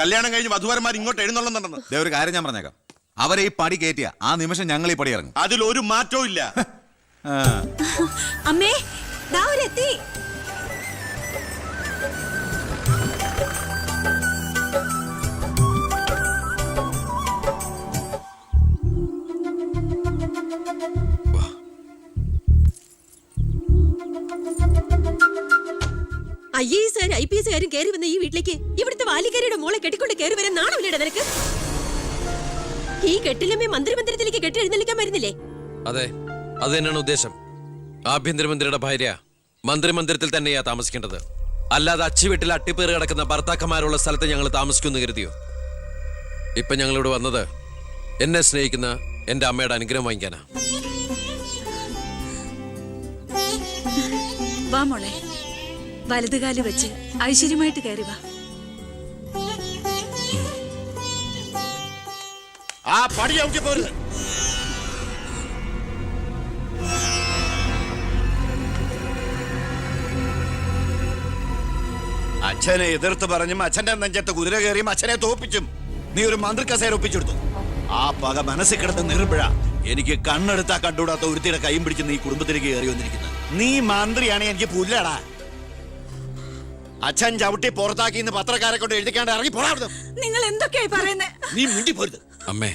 കല്യാണം കഴിഞ്ഞ് വധുവരന്മാർ ഇങ്ങോട്ട് എഴുന്നള്ളുന്നുണ്ടെന്ന്. ദേ ഒരു കാര്യം ഞാൻ പറഞ്ഞേക്കാം. അവരെ ഈ പടി കയറ്റിയ ആ നിമിഷം ഞങ്ങൾ ഈ പടി ഇറങ്ങും. അതിൽ ഒരു മാറ്റവും ഇല്ല. അമ്മേ ദാ അവരെത്തി. ഐ എസ് ആരും ഐ പി കയറി വന്ന ഈ വീട്ടിലേക്ക് ഇവിടുത്തെ വാലിക്കാരിയുടെ മോളെ കെട്ടിക്കൊണ്ട് കയറി വരാൻ നാണമില്ലട നിനക്ക്. ഈ കെട്ടിലമ്മേ മന്ത്രിമന്ദിരത്തിലേക്ക് കെട്ടി വരുന്നില്ലേ? അതെ അത് തന്നെയാണ് ഉദ്ദേശം. ആഭ്യന്തരമന്ത്രിയുടെ ഭാര്യ മന്ത്രിമന്ദിരത്തിൽ തന്നെയാ താമസിക്കേണ്ടത്. അല്ലാതെ അച്ചി വീട്ടിൽ അട്ടിപ്പേറ് കിടക്കുന്ന ഭർത്താക്കന്മാരുള്ള സ്ഥലത്ത് ഞങ്ങൾ താമസിക്കുമെന്ന് കരുതിയോ? ഇപ്പൊ ഞങ്ങളിവിടെ വന്നത് എന്നെ സ്നേഹിക്കുന്ന എന്റെ അമ്മയുടെ അനുഗ്രഹം വാങ്ങിക്കാനാ. വാ മോളെ. വലതുകാൽ വെച്ച് ഐശ്വര്യമായിട്ട് കയറി വാ. ആ അച്ഛനെ എതിർത്ത് പറഞ്ഞും അച്ഛന്റെ നെഞ്ചത്ത് കുതിര കയറിയും അച്ഛനെ തോപ്പിച്ചും നീ ഒരു മന്ത്രി കസേര ഒപ്പിച്ചെടുത്തു. ആ പക മനസ്സിൽ കിടന്ന് നീറുമ്പോഴ. എനിക്ക് കണ്ണെടുത്താ കണ്ടുകൂടാത്ത ഒരുത്തിയുടെ കൈയും പിടിച്ച് നീ കുടുംബത്തിലേക്ക് കയറി വന്നിരിക്കുന്നത്. നീ മന്ത്രിയാണ് എനിക്ക് പുല്ലടാ. അച്ഛൻ ചവിട്ടി പുറത്താക്കി ഇന്ന് പത്രക്കാരെ കൊണ്ട് എഴുതിക്കാണ്ട് ഇറങ്ങി പോടാ. നിങ്ങൾ എന്തൊക്കെയായി പറയുന്നത് നീ മിണ്ടി പോരുത്. അമ്മേ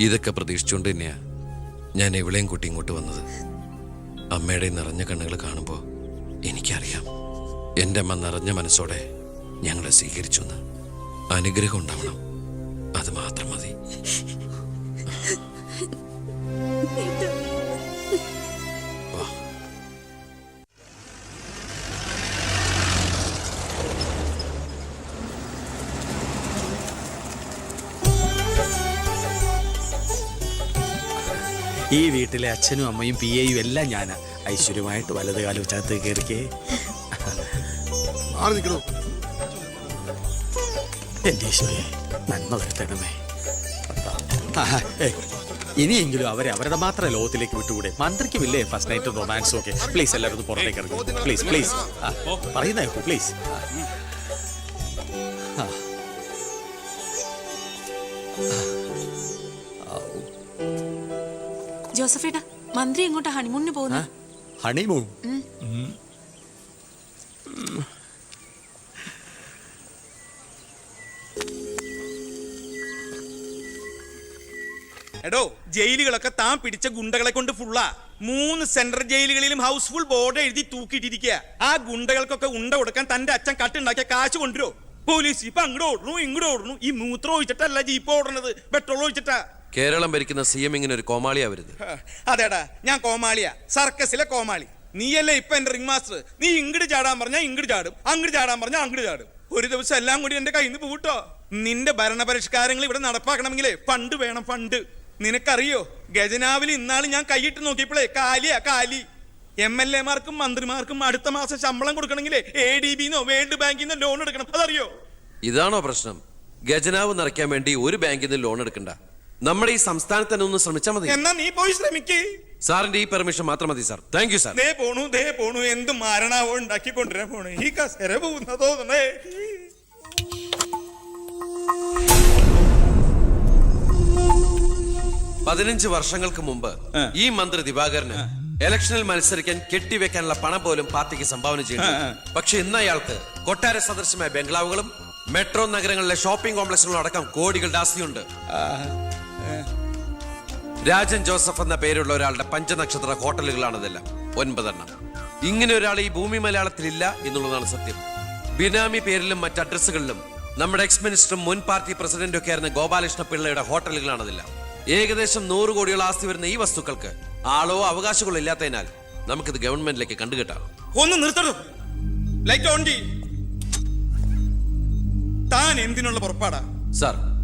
ഇതൊക്കെ പ്രതീക്ഷിച്ചുകൊണ്ട് തന്നെയാ ഞാൻ എവിടെയും കുട്ടി ഇങ്ങോട്ട് വന്നത്. അമ്മയുടെ നിറഞ്ഞ കണ്ണുകൾ കാണുമ്പോൾ എനിക്കറിയാം. എന്റെ അമ്മ നിറഞ്ഞ മനസ്സോടെ ഞങ്ങളെ സ്വീകരിച്ചു എന്ന് അനുഗ്രഹം ഉണ്ടാവണം. അത് മാത്രം മതി. ഈ വീട്ടിലെ അച്ഛനും അമ്മയും പി എയും എല്ലാം ഞാനാ. ഐശ്വര്യമായിട്ട് വലത് കാലം ചാത്ത് കയറിക്കേ എന്റെ ഈശോയെ നന്മ വരുത്തണമേ. ഇനിയെങ്കിലും അവരെ അവരുടെ മാത്രം ലോകത്തിലേക്ക് വിട്ടുകൂടെ? മന്ത്രിക്കുമില്ലേ ഫസ്റ്റ് നൈറ്റ് റൊമാൻസ് ഒക്കെ? പ്ലീസ് എല്ലാവരും ഒന്ന് പുറത്തേക്ക് ഇറങ്ങും. പ്ലീസ് പ്ലീസ് പറയുന്ന കേൾക്കൂ പ്ലീസ് ജോസഫേട്ടാ മന്ത്രി എങ്ങോട്ടാ ഹണിമൂണിന് പോകുന്നത്? ഹണിമൂൺ? എടോ ജയിലുകളൊക്കെ താൻ പിടിച്ച ഗുണ്ടകളെ കൊണ്ട് ഫുള്ളാ മൂന്ന് സെൻട്രൽ ജയിലുകളിലും ഹൗസ്ഫുൾ ബോർഡ് എഴുതി തൂക്കിയിട്ടിരിക്കുക. ആ ഗുണ്ടകൾക്കൊക്കെ ഉണ്ട കൊടുക്കാൻ തന്റെ അച്ഛൻ കട്ടുണ്ടാക്കിയ കാശ് കൊണ്ടുവരോ പോലീസ് ഇപ്പൊ അങ്ങോട്ട് ഓടണു ഇങ്ങോട്ട് ഓടണു ഈ മൂത്രം ഒഴിച്ചിട്ടല്ല ജീപ്പ് ഓടണത് പെട്രോൾ ഒഴിച്ചിട്ടാ. കേരളം ഭരിക്കുന്ന സി എം ഇങ്ങനെ ഒരു കോമാളിയാ വരുത് ഹ, അതേടാ ഞാൻ കോമാളിയാ. സർക്കസിലെ കോമാളി. നീയല്ലേ ഇപ്പൊ എന്റെ റിംഗ് മാസ്റ്റർ നീ ഇങ്ങോട്ട് ചാടാൻ പറഞ്ഞാ ഇങ്ങോട്ട് ചാടും. അങ്ങോട്ട് ചാടാൻ പറഞ്ഞാ അങ്ങോട്ട് ചാടും. ഒരു ദിവസം എല്ലാം കൂടി എന്റെ കയ്യിൽ നിന്ന് പൂട്ടോ. നിന്റെ ഭരണപരിഷ്കാരങ്ങൾ ഇവിടെ നടപ്പാക്കണമെങ്കിലേ ഫണ്ട് വേണം ഫണ്ട്. നിനക്കറിയോ? ഗജനാവിൽ ഇന്നാൾ ഞാൻ കൈയിട്ട് നോക്കിയപ്പോഴേ കാലിയാ കാലി. എം എൽ എമാർക്കും മന്ത്രിമാർക്കും അടുത്ത മാസം ശമ്പളം കൊടുക്കണമെങ്കിലേ എ ഡി ബിന്നോ വേൾഡ് ബാങ്കിന്നോ ലോൺ എടുക്കണം. അതറിയോ? ഇതാണോ പ്രശ്നം? ഗജനാവ് നിറയ്ക്കാൻ വേണ്ടി ഒരു ബാങ്കിൽ നിന്ന് ലോൺ എടുക്കണ്ട. നമ്മുടെ ഈ സംസ്ഥാനത്ത് തന്നെ ഒന്ന് ശ്രമിച്ചാൽ മതി. എന്നാ നീ പോയി ശ്രമിക്കേ. സാറിന്റെ ഈ പെർമിഷൻ മാത്രം മതി സാർ. താങ്ക് യു സാർ ദേ പോണു ദേ പോണു. എന്ത് മാരണാവോ ഉണ്ടാക്കി കൊണ്ടുവരാൻ പോണു. ഈ കസേര പോകുന്നതോ പതിനഞ്ച് വർഷങ്ങൾക്ക് മുമ്പ് ഈ മന്ത്രി ദിവാകരന് ഇലക്ഷനിൽ മത്സരിക്കാൻ കെട്ടിവെക്കാനുള്ള പണം പോലും പാർട്ടിക്ക് സംഭാവന ചെയ്തു. പക്ഷെ ഇന്ന് അയാൾക്ക് കൊട്ടാര സദൃശമായ ബംഗ്ലാവുകളും മെട്രോ നഗരങ്ങളിലെ ഷോപ്പിംഗ് കോംപ്ലക്സുകളും അടക്കം കോടികളുടെ ആസ്തിയുണ്ട്. രാജൻ ജോസഫ് എന്ന പേരുള്ള ഒരാളുടെ പഞ്ചനക്ഷത്ര ഹോട്ടലുകളാണ് ഇതെല്ലാം. ഒൻപതെണ്ണം. ഇങ്ങനെ ഒരാൾ ഈ ഭൂമി മലയാളത്തിൽ ഇല്ല എന്നുള്ളതാണ് സത്യം. ബിനാമി പേരിലും മറ്റ് അഡ്രസ്സുകളിലും നമ്മുടെ എക്സ് മിനിസ്റ്ററും മുൻ പാർട്ടി പ്രസിഡന്റും ഒക്കെ ആയിരുന്ന ഗോപാലകൃഷ്ണ പിള്ളയുടെ ഹോട്ടലുകളാണ് ഇതെല്ലാം. ഏകദേശം നൂറ് കോടിയോളം ആസ്തി വരുന്ന ഈ വസ്തുക്കൾക്ക് ആളോ അവകാശങ്ങളോ ഇല്ലാത്തതിനാൽ നമുക്കിത് ഗവൺമെന്റിലേക്ക് കണ്ടുകെട്ടാം. ഒന്ന് നിർത്തണം ലൈറ്റ് ഓൺ താൻ എന്തിനുള്ള പുറപ്പാടാ? സാർ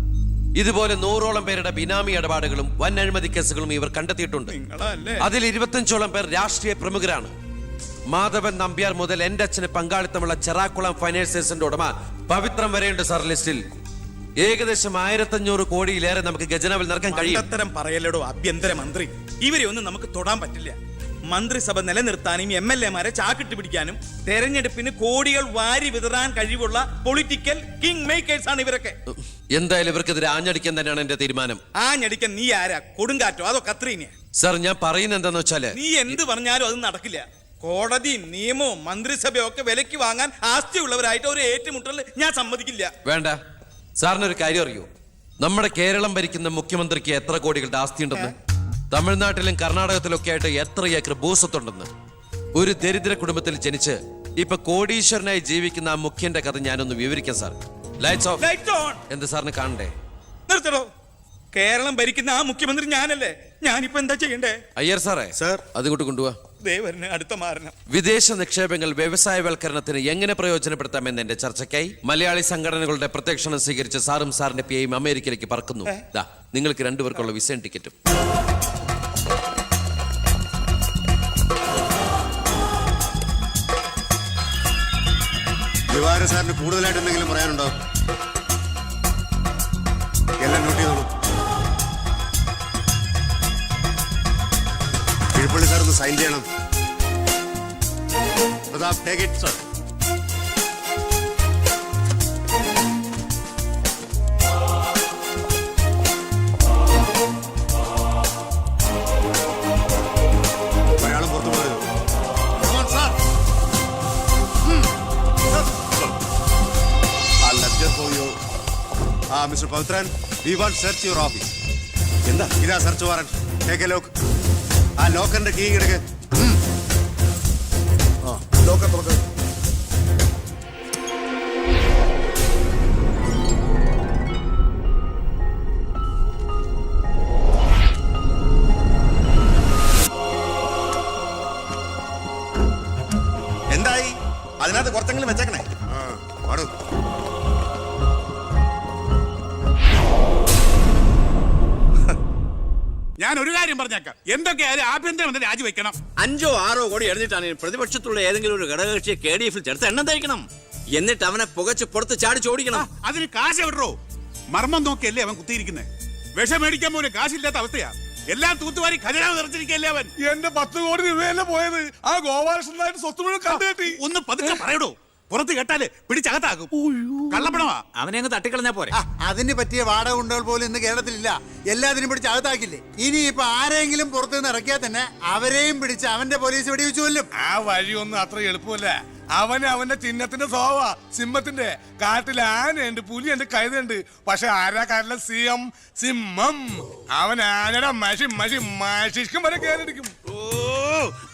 ഇതുപോലെ നൂറോളം പേരുടെ ബിനാമി ഇടപാടുകളും വൻ അഴിമതി കേസുകളും ഇവർ കണ്ടെത്തിയിട്ടുണ്ട്. അതിൽ ഇരുപത്തഞ്ചോളം പേർ രാഷ്ട്രീയ പ്രമുഖരാണ്. മാധവൻ നമ്പ്യാർ മുതൽ എന്റെ അച്ഛന് പങ്കാളിത്തമുള്ള ചെറാക്കുളം ഫൈനാൻസേഴ്സിന്റെ ഉടമ പവിത്രം വരെയുണ്ട് സാർ ലിസ്റ്റിൽ. ഏകദേശം ആയിരത്തഞ്ഞൂറ് കോടിയിലേറെ നമുക്ക് ഖജനാവിൽ നിറക്കാൻ കഴിയും. പറയലടോ ആഭ്യന്തര മന്ത്രി ഇവരെ ഒന്നും നമുക്ക് തൊടാൻ പറ്റില്ല. മന്ത്രിസഭ നിലനിർത്താനും എം എൽ എമാരെ ചാക്കിട്ട് പിടിക്കാനും തെരഞ്ഞെടുപ്പിന് കോടികൾ വാരി വിതറാൻ കഴിവുള്ള പൊളിറ്റിക്കൽ കിങ് മേക്കേഴ്സ് ആണ് ഇവരൊക്കെ. എന്തായാലും ഇവർക്കെതിരെ ആഞ്ഞടിക്കാൻ തന്നെയാണ് എന്റെ തീരുമാനം. ആഞ്ഞടിക്കാൻ നീ ആരാ? കൊടുങ്കാറ്റോ? അതോ കത്രീനെ? സാർ ഞാൻ പറയുന്നത് എന്താന്ന് വെച്ചാൽ നീ എന്ത് പറഞ്ഞാലും അത് നടക്കില്ല. കോടതിയും നിയമവും മന്ത്രിസഭയും ഒക്കെ വിലക്ക് വാങ്ങാൻ ആസ്തിയുള്ളവരായിട്ട് ഒരു ഏറ്റുമുട്ടൽ ഞാൻ സമ്മതിക്കില്ല. വേണ്ട. സാറിനൊരു കാര്യം അറിയോ? നമ്മുടെ കേരളം ഭരിക്കുന്ന മുഖ്യമന്ത്രിക്ക് എത്ര കോടികളുടെ ആസ്തിയുണ്ടെന്ന്? തമിഴ്നാട്ടിലും കർണാടകത്തിലൊക്കെ ആയിട്ട് എത്ര ഏക്കർ ഭൂസ്വത്തുണ്ടെന്ന്. ഒരു ദരിദ്ര കുടുംബത്തിൽ ജനിച്ച് ഇപ്പൊ കോടീശ്വരനായി ജീവിക്കുന്ന ആ മുഖ്യന്റെ കഥ ഞാനൊന്ന് വിവരിക്കാം sir. Lights off light on എന്ത് സാറിന് കാണണ്ടേ? നിർത്തടോ. കേരളം ഭരിക്കുന്ന ആ മുഖ്യമന്ത്രി ഞാനല്ലേ. ഞാനിപ്പോ എന്താ ചെയ്യണ്ടേ? അയ്യർ സാറേ സാർ. അതുകൊണ്ട് കൊണ്ടുപോവാ ദേവരന് അടുത്ത മാരണം വിദേശ നിക്ഷേപങ്ങൾ വ്യവസായവൽക്കരണത്തിന് എങ്ങനെ പ്രയോജനപ്പെടുത്താമെന്ന് എന്റെ ചർച്ചയ്ക്കായി മലയാളി സംഘടനകളുടെ പ്രത്യക്ഷണം സ്വീകരിച്ച സാറും സാറിന്റെ പിയയും അമേരിക്കയിലേക്ക് പറക്കുന്നു. ദാ നിങ്ങൾക്ക് രണ്ടുപേർക്കുള്ള വിസയും ടിക്കറ്റും. ദിവാര സാറിന് കൂടുതലായിട്ട് എന്തെങ്കിലും പറയാനുണ്ടോ? എല്ലാം നോട്ട് ചെയ്തോളൂ. കിഴപ്പള്ളി സാർ ഒന്ന് സൈൻ ചെയ്യണം it sir Ah. Pavitran, we want search your office. എന്താ ഇതാ search warrant take a lock ആ ലോക്കറിന്റെ കീ എടുക്ക് പറഞ്ഞേക്കാം. എന്തൊക്കെയായാലും ആഭ്യന്തരമന്ത്രി രാജിവെക്കണം? അഞ്ചോ ആറോ കോടി എഴുതിട്ടാണ് പ്രതിപക്ഷത്തുള്ള ഏതെങ്കിലും ഒരു ഘടകകക്ഷിയെ കെ ഡി എഫിൽ ചേർത്ത് എണ്ണം തയ്ക്കണം എന്നിട്ട് അവനെ പുകച്ച് പുറത്ത് ചാടി ഓടിക്കണം അതിന് കാശ് വിടറോ മർമ്മം നോക്കിയല്ലേ അവൻ കുത്തിയിരിക്കുന്നത് വിഷം മേടിക്കാൻ പോലും കാശില്ലാത്ത അവസ്ഥയാ. എല്ലാം തൂത്തുവാരി ഖജനാവ് നിറച്ചിരിക്കല്ലേ അവൻ? എന്റെ പത്ത് കോടി രൂപയല്ലേ പോയത്. ആ ഗോപാലകൃഷ്ണനായിട്ട് സ്വത്ത് മുഴുവൻ കണ്ടു കെട്ടി ഒന്ന് പതുക്കെ പറയടോ. പുറത്ത് കേട്ടാൽ പിടിച്ചകത്താക്കും കള്ളപ്പണമാ. അവനെ അങ്ങ് തട്ടിക്കളഞ്ഞാ പോരെ. അതിന് പറ്റിയ വാടക ഉണ്ടകൾ പോലും ഇന്ന് കേരളത്തിലില്ല. എല്ലാത്തിനും പിടിച്ച് അകത്താക്കില്ലേ. ഇനി ഇപ്പൊ ആരെങ്കിലും പുറത്തു നിന്ന് ഇറക്കിയാൽ തന്നെ അവരെയും പിടിച്ച് അവന്റെ പോലീസ് വെടിവെച്ചു കൊല്ലും. ആ വഴിയൊന്നും അത്ര എളുപ്പമല്ല. അവന് അവന്റെ ചിഹ്നത്തിന്റെ സ്വഭാവ സിംഹത്തിന്റെ കാട്ടിൽ ആനയുണ്ട് പുലിയുണ്ട് കഴുതുണ്ട് പക്ഷെ ആരാ കാട്ടിലെ സിംഹം സിംഹം. അവൻ ആനയുടെ മഷി മഷി മഷിക്കും വരെ കയറിയിരിക്കും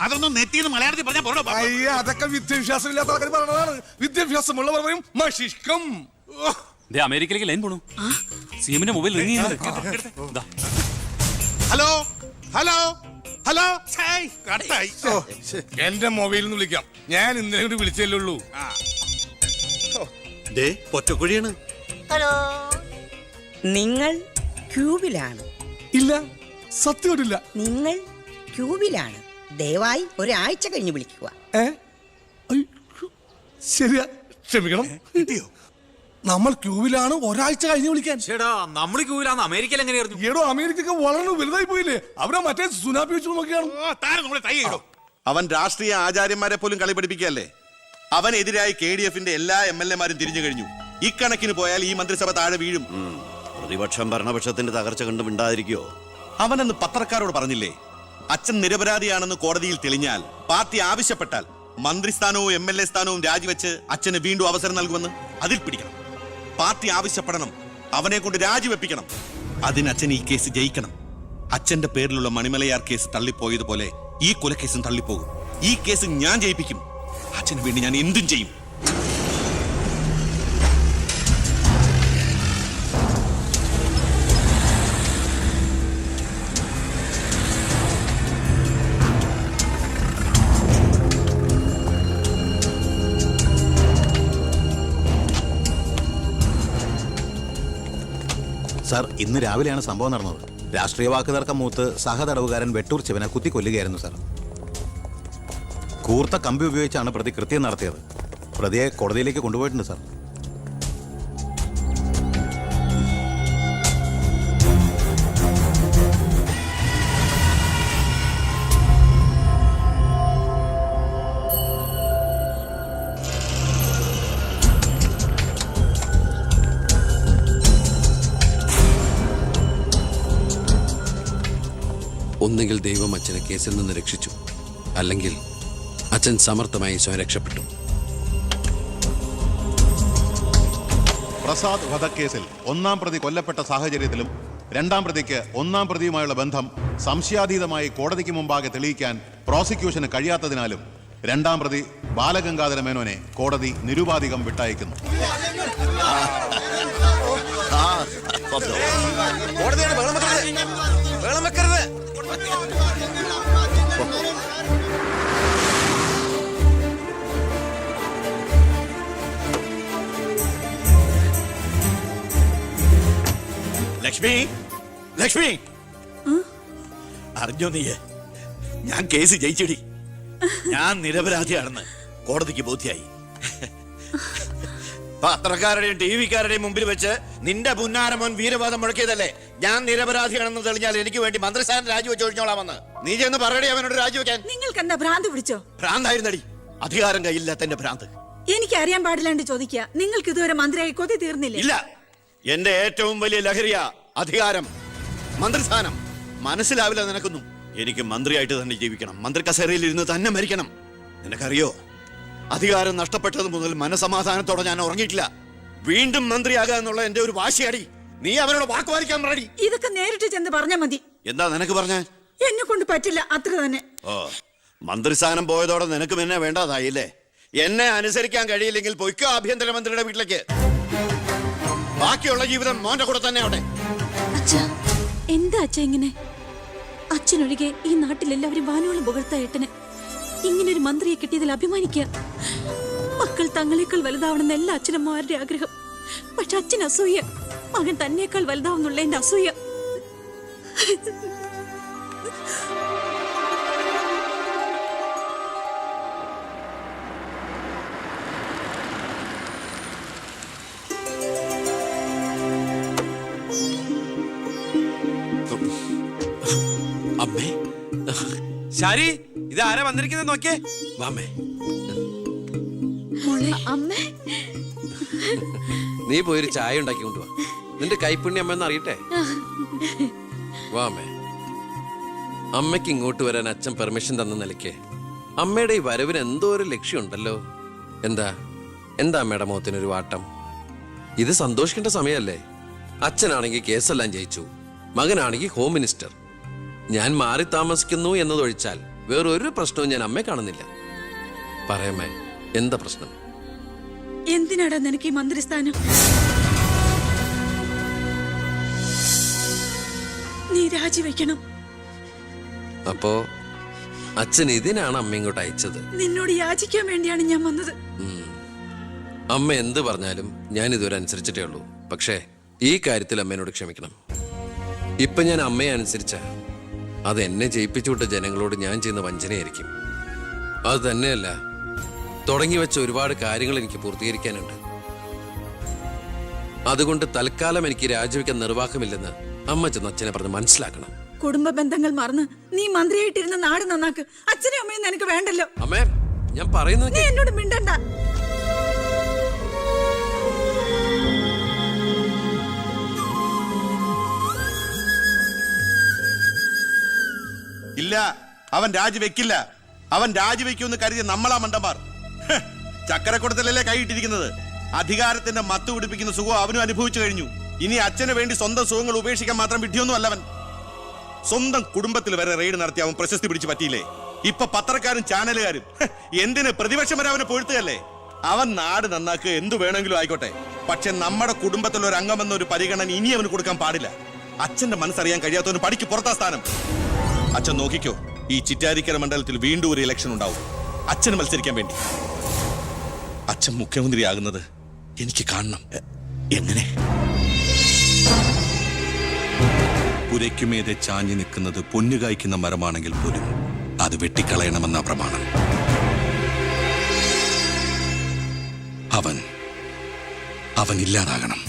അതൊന്നും നെറ്റിന്ന് മലയാളത്തിൽ പറഞ്ഞാൽ പാപ്പ. അയ്യ അതൊക്കെ വിദ്യാഭ്യാസം ഇല്ലാത്ത ആൾക്കാർ പറഞ്ഞതാണ് വിദ്യാഭ്യാസമുള്ളവർ പറയും മഷിഷ്കം ദേ അമേരിക്കയിലേക്ക് ലൈൻ പോണു. സിഎമ്മിന്റെ മൊബൈൽ റിംഗ് ചെയ്യുന്നുണ്ട് ഹലോ? ഹലോ? ഹലോ? കട്ടായി. എന്റെ മൊബൈലിൽ നിന്ന് വിളിക്കാം. ഞാൻ ഇന്നലെ കൂടി വിളിച്ചല്ലേ ഉള്ളൂ. ദേ ഹലോ? നിങ്ങൾ ക്യൂബിലാണ്. ഇല്ല സത്യമായിട്ടില്ല. നിങ്ങൾ ക്യൂബിലാണ്. ദയവായി ഒരാഴ്ച കഴിഞ്ഞ് വിളിക്കുക. ശരിയാ. ക്ഷമിക്കണം. കിട്ടിയോ? നമ്മൾ ക്യൂവിലാണ് ഒരാഴ്ച കഴിഞ്ഞ് വിളിക്കാൻ. ചേടാ നമ്മൾ ക്യൂവിലാണ് അമേരിക്കയിൽ എങ്ങനെ അറിഞ്ഞു? ഏടോ അമേരിക്ക വളർന്നു വലുതായി പോയില്ലേ? അവരെ മറ്റേ സുനാപ്പി വെച്ച് നോക്കിയാണ്. ഓ താരം നമ്മളെ തൈ അവൻ രാഷ്ട്രീയ ആചാര്യന്മാരെ പോലും കളി പഠിപ്പിക്കുകയല്ലേ? അവനെതിരായി കെ ഡി എഫിന്റെ എല്ലാ എം എൽ എമാരും തിരിഞ്ഞു കഴിഞ്ഞു. ഇക്കണക്കിന് പോയാൽ ഈ മന്ത്രിസഭ താഴെ വീഴും. പ്രതിപക്ഷം ഭരണപക്ഷത്തിന്റെ തകർച്ച കണ്ടും മിണ്ടാതിരിക്കോ അവനെന്ന് പത്രക്കാരോട് പറഞ്ഞില്ലേ? അച്ഛൻ നിരപരാധിയാണെന്ന് കോടതിയിൽ തെളിഞ്ഞാൽ പാർട്ടി ആവശ്യപ്പെട്ടാൽ മന്ത്രിസ്ഥാനവും എം എൽ എ സ്ഥാനവും രാജിവെച്ച് അച്ഛന് വീണ്ടും അവസരം നൽകുമെന്ന് അതിൽ പിടിക്കണം. പാർട്ടി ആവശ്യപ്പെടണം അവനെ കൊണ്ട് രാജിവെപ്പിക്കണം അതിന് അച്ഛൻ ഈ കേസ് ജയിക്കണം. അച്ഛന്റെ പേരിലുള്ള മണിമലയാർ കേസ് തള്ളിപ്പോയതുപോലെ ഈ കൊലക്കേസും തള്ളിപ്പോകും. ഈ കേസ് ഞാൻ ജയിപ്പിക്കും. അച്ഛന് വേണ്ടി ഞാൻ എന്തും ചെയ്യും. സാർ ഇന്ന് രാവിലെയാണ് സംഭവം നടന്നത്. രാഷ്ട്രീയ വാക്ക് തർക്കം മൂത്ത് സഹതടവുകാരൻ വെട്ടൂർ ശിവനെ കുത്തിക്കൊല്ലുകയായിരുന്നു സാർ. കൂർത്ത കമ്പി ഉപയോഗിച്ചാണ് പ്രതി കൃത്യം നടത്തിയത്. പ്രതിയെ കോടതിയിലേക്ക് കൊണ്ടുപോയിട്ടുണ്ട് സാർ. ഒന്നുകിൽ ദൈവം അച്ഛനെ കേസിൽ നിന്ന് രക്ഷിച്ചു അല്ലെങ്കിൽ അച്ഛൻ സമർത്ഥമായി സ്വയം രക്ഷപ്പെട്ടു പ്രസാദ് വധക്കേസിൽ ഒന്നാം പ്രതി കൊല്ലപ്പെട്ട സാഹചര്യത്തിലും രണ്ടാം പ്രതിക്ക് ഒന്നാം പ്രതിയുമായുള്ള ബന്ധം സംശയാതീതമായി കോടതിക്ക് മുമ്പാകെ തെളിയിക്കാൻ പ്രോസിക്യൂഷന് കഴിയാത്തതിനാലും രണ്ടാം പ്രതി ബാലഗംഗാധര മേനോനെ കോടതി നിരുപാധികം വിട്ടയക്കുന്നു. കോടതിയാണ് ലക്ഷ്മി ലക്ഷ്മി. അറിഞ്ഞോ നീ ഞാൻ കേസ് ജയിച്ചിടി. ഞാൻ നിരപരാധിയാണെന്ന് കോടതിക്ക് ബോധ്യായി. പത്രക്കാരുടെയും ടി വിക്കാരുടെയും മുമ്പിൽ വെച്ച് നിന്റെ പുന്നാരമോൻ വീരവാദം മുഴക്കിയതല്ലേ? ഞാൻ നിരപരാധിയാണെന്ന് തെളിഞ്ഞാൽ എനിക്ക് വേണ്ടി മന്ത്രിസ്ഥാനം രാജിവെച്ച് ഒഴിഞ്ഞോളാമെന്ന്. നീ ചെന്ന് പറയടി അവനോട് രാജിവെക്കാൻ. നിങ്ങൾക്ക് എന്താ ഭ്രാന്ത് പിടിച്ചോ? ഭ്രാന്തായിരുന്നടി. അധികാരം കയ്യില്ലാത്ത എന്റെ ഭ്രാന്ത്. എനിക്ക് അറിയാൻ പാടില്ലാണ്ട് ചോദിക്കുക. നിങ്ങൾക്ക് ഇതുവരെ മന്ത്രിയായി കൊതി തീർന്നില്ല? ഇല്ല. എന്റെ ഏറ്റവും വലിയ ലഹരിയ അധികാരം മന്ത്രിസ്ഥാനം. മനസ്സിലാവില്ല നിനക്കൊന്നും. എനിക്ക് മന്ത്രിയായിട്ട് തന്നെ ജീവിക്കണം. മന്ത്രി കസേരയിൽ ഇരുന്ന് തന്നെ മരിക്കണം. നിനക്കറിയോ? അധികാരം നഷ്ടപ്പെട്ടത് മുതൽ മനസമാധാനത്തോടെ ഞാൻ ഉറങ്ങിയിട്ടില്ല. വീണ്ടും മന്ത്രിയാകുക എന്നുള്ള എന്റെ ഒരു വാശിയടി. നീ അവനോട് വാക്ക് വാരിക്കാൻ പറയടി. ഇതൊക്കെ നേരിട്ട് ചെന്ന് പറഞ്ഞാ മതി. എന്താ നിനക്ക് പറഞ്ഞ? എന്നെ കൊണ്ട് പറ്റില്ല അത്ര തന്നെ. ഓ മന്ത്രിസ്ഥാനം പോയതോടെ നിനക്ക് എന്നെ വേണ്ടതായില്ലേ? എന്നെ അനുസരിക്കാൻ കഴിയില്ലെങ്കിൽ പൊയ്ക്കോ ആഭ്യന്തരമന്ത്രിയുടെ വീട്ടിലേക്ക്. ബാക്കിയുള്ള ജീവിതം മോന്റെ കൂടെ തന്നെ അവിടെ എന്താ അച്ഛ ഇങ്ങനെ? അച്ഛനൊഴികെ ഈ നാട്ടിലെല്ലാവരും വാനോളം പുകഴ്ത്ത ഏട്ടന്. ഇങ്ങനെ ഒരു മന്ത്രിയെ കിട്ടിയതിൽ അഭിമാനിക്കുക മക്കൾ തങ്ങളെക്കാൾ വലുതാവണമെന്ന് എല്ലാ അച്ഛനമ്മമാരുടെ ആഗ്രഹം. പക്ഷെ അച്ഛൻ അസൂയ. മകൻ തന്നെക്കാൾ വലുതാവുന്നുള്ള എന്റെ അസൂയ. ശാരി ഇത് ആരാ വന്നിരിക്കുന്നത് നോക്കിയേ. വാമേ. അമ്മേ. നീ പോയൊരു ചായ ഉണ്ടാക്കി കൊണ്ടുവാ. നിന്റെ കൈപ്പുണ്ണി അമ്മ അറിയട്ടെ വാമേ അമ്മയ്ക്ക് ഇങ്ങോട്ട് വരാൻ അച്ഛൻ പെർമിഷൻ തന്ന നിലയ്ക്ക് അമ്മയുടെ ഈ വരവിന് എന്തോ ഒരു ലക്ഷ്യമുണ്ടല്ലോ. എന്താ? എന്താ അമ്മയുടെ മുഖത്തിനൊരു വാട്ടം? ഇത് സന്തോഷിക്കേണ്ട സമയമല്ലേ? അച്ഛനാണെങ്കിൽ കേസെല്ലാം ജയിച്ചു. മകനാണെങ്കിൽ ഹോം മിനിസ്റ്റർ. ഞാൻ മാറി താമസിക്കുന്നു എന്നതൊഴിച്ചാൽ വേറൊരു പ്രശ്നവും ഞാൻ അമ്മയെ കാണുന്നില്ല. പറയമ്മേ എന്താ പ്രശ്നം? എന്തിനാടാ നിനക്ക് ഈ മന്ത്രിസ്ഥാനം? നീ രാജിവെക്കണം. അപ്പോ അച്ഛൻ ഇതിനാണ് അമ്മ ഇങ്ങോട്ട് അയച്ചത്. നിന്നോട് യാചിക്കാൻ വേണ്ടിയാണ് ഞാൻ വന്നത്. ഉം. അമ്മ എന്ത് പറഞ്ഞാലും ഞാൻ ഇതുവരെ അനുസരിച്ചിട്ടേ ഉള്ളൂ. പക്ഷേ ഈ കാര്യത്തിൽ അമ്മേനോട് ക്ഷമിക്കണം. ഇപ്പൊ ഞാൻ അമ്മയെ അനുസരിച്ച അത് എന്നെ ജയിപ്പിച്ചു വിട്ട ജനങ്ങളോട് ഞാൻ ചെയ്യുന്ന വഞ്ചനയായിരിക്കും. അത് തന്നെയല്ല തുടങ്ങി വെച്ച ഒരുപാട് കാര്യങ്ങൾ എനിക്ക് പൂർത്തീകരിക്കാനുണ്ട്. അതുകൊണ്ട് തൽക്കാലം എനിക്ക് രാജിവെക്കാൻ നിർവാഹമില്ലെന്ന് അമ്മ ചെന്ന് അച്ഛനെ പറഞ്ഞ് മനസ്സിലാക്കണം. കുടുംബ ബന്ധങ്ങൾ മറന്ന് നീ മന്ത്രിയായിട്ടിരുന്ന നാട് നന്നാക്ക്. അച്ഛനും അമ്മയും നിനക്ക് വേണ്ടല്ലോ. അമ്മേ ഞാൻ പറയുന്നത് നീ എന്നോട് മിണ്ടണ്ട. ഇല്ല അവൻ രാജിവെക്കില്ല. അവൻ രാജിവെക്കുമെന്ന് കരുതി നമ്മളാ മണ്ടന്മാർ. ചക്കരക്കുടത്തിലല്ലേ കൈയിട്ടിരിക്കുന്നത് അധികാരത്തിന്റെ മത്ത് പിടിപ്പിക്കുന്ന സുഖം അവനും അനുഭവിച്ചു കഴിഞ്ഞു. ഇനി അച്ഛന് വേണ്ടി സ്വന്തം സുഖങ്ങൾ ഉപേക്ഷിക്കാൻ മാത്രം വിഡ്ഢിയൊന്നും അല്ലവൻ സ്വന്തം കുടുംബത്തിൽ വരെ റെയ്ഡ് നടത്തി അവൻ പ്രശസ്തി പിടിച്ചു പറ്റിയില്ലേ? ഇപ്പൊ പത്രക്കാരും ചാനലുകാരും എന്തിന് പ്രതിപക്ഷം വരെ അവനെ പൊഴുത്തുകയല്ലേ? അവൻ നാട് നന്നാക്കുക എന്തു വേണമെങ്കിലും ആയിക്കോട്ടെ. പക്ഷെ നമ്മുടെ കുടുംബത്തിലെ ഒരു അംഗമെന്ന ഒരു പരിഗണന ഇനി അവന് കൊടുക്കാൻ പാടില്ല. അച്ഛന്റെ മനസ്സറിയാൻ കഴിയാത്തവന് പടിക്ക് പുറത്താ സ്ഥാനം. അച്ഛൻ നോക്കിക്കോ ഈ ചിറ്റാരിക്കര മണ്ഡലത്തിൽ വീണ്ടും ഒരു ഇലക്ഷൻ ഉണ്ടാവും. അച്ഛന് മത്സരിക്കാൻ വേണ്ടി. അച്ഛൻ മുഖ്യമന്ത്രിയാകുന്നത് എനിക്ക് കാണണം. എങ്ങനെ? പുരയ്ക്കുമേതെ ചാഞ്ഞു നിൽക്കുന്നത് പൊന്നുകായ്ക്കുന്ന മരമാണെങ്കിൽ പോലും അത് വെട്ടിക്കളയണമെന്ന പ്രമാണം. അവൻ അവൻ ഇല്ലാതാകണം.